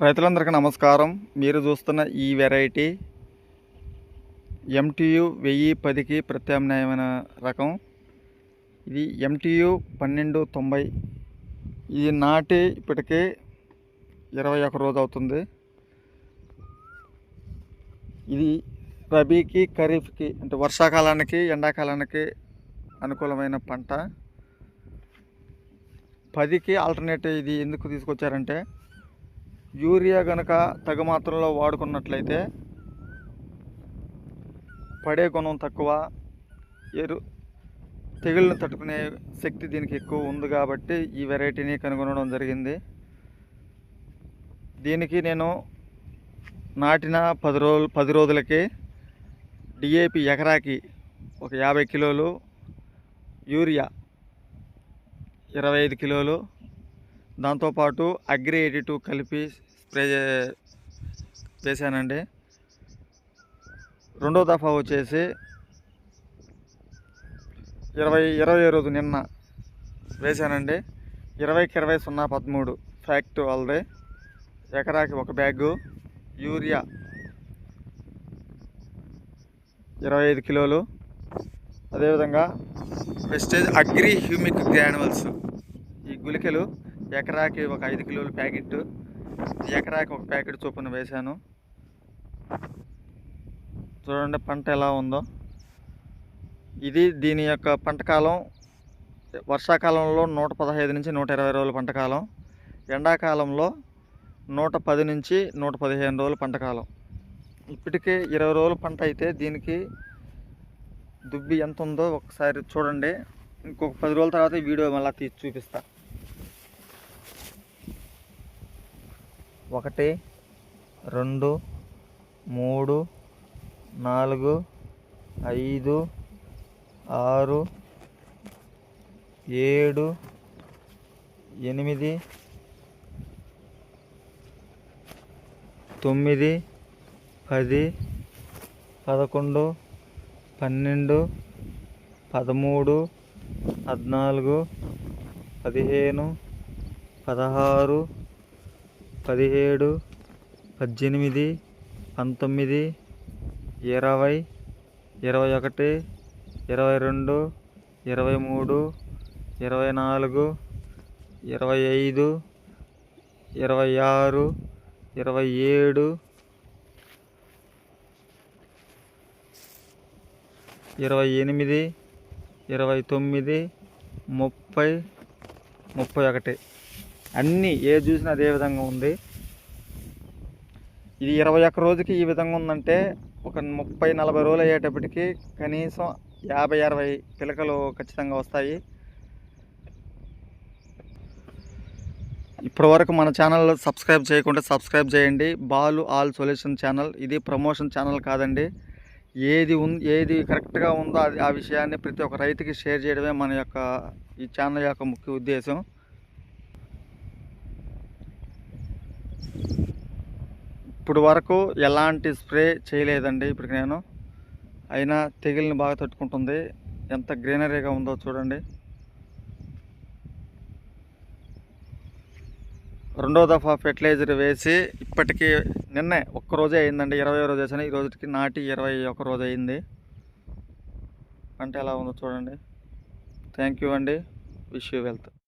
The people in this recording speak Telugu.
రైతులందరికీ నమస్కారం. మీరు చూస్తున్న ఈ వెరైటీ ఎంటీయు వెయ్యి పదికి ప్రత్యామ్నాయమైన రకం. ఇది ఎంటీయు పన్నెండు తొంభై. ఇది నాటి ఇప్పటికే ఇరవై ఒక రోజు అవుతుంది. ఇది రబీకి ఖరీఫ్కి అంటే వర్షాకాలానికి ఎండాకాలానికి అనుకూలమైన పంట. పదికి ఆల్టర్నేటివ్ ఇది ఎందుకు తీసుకొచ్చారంటే యూరియా కనుక తగు మాత్రంలో వాడుకున్నట్లయితే పడే గుణం తక్కువ ఎరు తెగుళ్ళను తట్టుకునే శక్తి దీనికి ఎక్కువ ఉంది కాబట్టి ఈ వెరైటీని కనుగొనడం జరిగింది. దీనికి నేను నాటిన పది రోజులు పది రోజులకి డిఏపి ఎకరాకి ఒక యాభై కిలోలు యూరియా ఇరవై ఐదు కిలోలు దాంతోపాటు అగ్రి ఎయిటీ టూ కలిపి స్ప్రే వేసానండి చేశానండి. రెండో దఫా వచ్చేసి ఇరవై ఇరవై రోజు నిన్న వేశానండి. ఇరవైకి ఇరవై సున్నా పదమూడు. ఫ్యాక్ట్ వాళ్ళది ఎకరాకి ఒక బ్యాగు యూరియా ఇరవై ఐదు కిలోలు. అదేవిధంగా వెస్టేజ్ అగ్రి హ్యూమిక్ గ్రానువల్స్ ఈ గుళికలు ఎకరాకి ఒక ఐదు కిలోల ప్యాకెట్ ఎకరాకి ఒక ప్యాకెట్ చొప్పున వేశాను. చూడండి పంట ఎలా ఉందో. ఇది దీని యొక్క పంట కాలం వర్షాకాలంలో నూట పదహైదు నుంచి నూట ఇరవై రోజుల పంట కాలం ఎండాకాలంలో నూట పది నుంచి నూట పదిహేను రోజుల పంట కాలం. ఇప్పటికే ఇరవై రోజుల పంట అయితే దీనికి దుబ్బి ఎంత ఉందో ఒకసారి చూడండి. ఇంకొక పది రోజుల తర్వాత వీడియో మళ్ళీ తీసి చూపిస్తా. ఒకటి రెండు మూడు నాలుగు ఐదు ఆరు ఏడు ఎనిమిది తొమ్మిది పది పదకొండు పన్నెండు పదమూడు పద్నాలుగు పదిహేను పదహారు పదిహేడు పద్దెనిమిది పంతొమ్మిది ఇరవై ఇరవై ఒకటి ఇరవై రెండు ఇరవై మూడు ఇరవై నాలుగు ఇరవై ఐదు ఇరవై ఆరు ఇరవై ఏడు ఇరవై ఎనిమిది ఇరవై తొమ్మిది ముప్పై ముప్పై ఒకటి. అన్నీ ఏ చూసినా అదే విధంగా ఉంది. ఇది ఇరవై ఒక్క రోజుకి ఈ విధంగా ఉందంటే ఒక ముప్పై నలభై రోజులు అయ్యేటప్పటికి కనీసం యాభై అరవై పిలకలు ఖచ్చితంగా వస్తాయి. ఇప్పటివరకు మన ఛానల్ సబ్స్క్రైబ్ చేయకుంటే సబ్స్క్రైబ్ చేయండి. Balu all solution channel. ఇది ప్రమోషన్ ఛానల్ కాదండి. ఏది ఉం ఏది కరెక్ట్గా ఉందో అది ఆ విషయాన్ని ప్రతి ఒక్క రైతుకి షేర్ చేయడమే మన యొక్క ఈ ఛానల్ యొక్క ముఖ్య ఉద్దేశం. ఇప్పుడు వరకు ఎలాంటి స్ప్రే చేయలేదండి ఇప్పటికి నేను. అయినా తెగిలిని బాగా తట్టుకుంటుంది. ఎంత గ్రీనరీగా ఉందో చూడండి. రెండో దఫా ఫెర్టిలైజర్ వేసి ఇప్పటికీ నిన్నే ఒక్కరోజే అయిందండి. ఇరవై రోజు వేసాను. ఈ రోజుకి నాటి ఇరవై ఒక రోజు అయింది. పంట ఎలా ఉందో చూడండి. థ్యాంక్ యూ అండి. Wish you wealth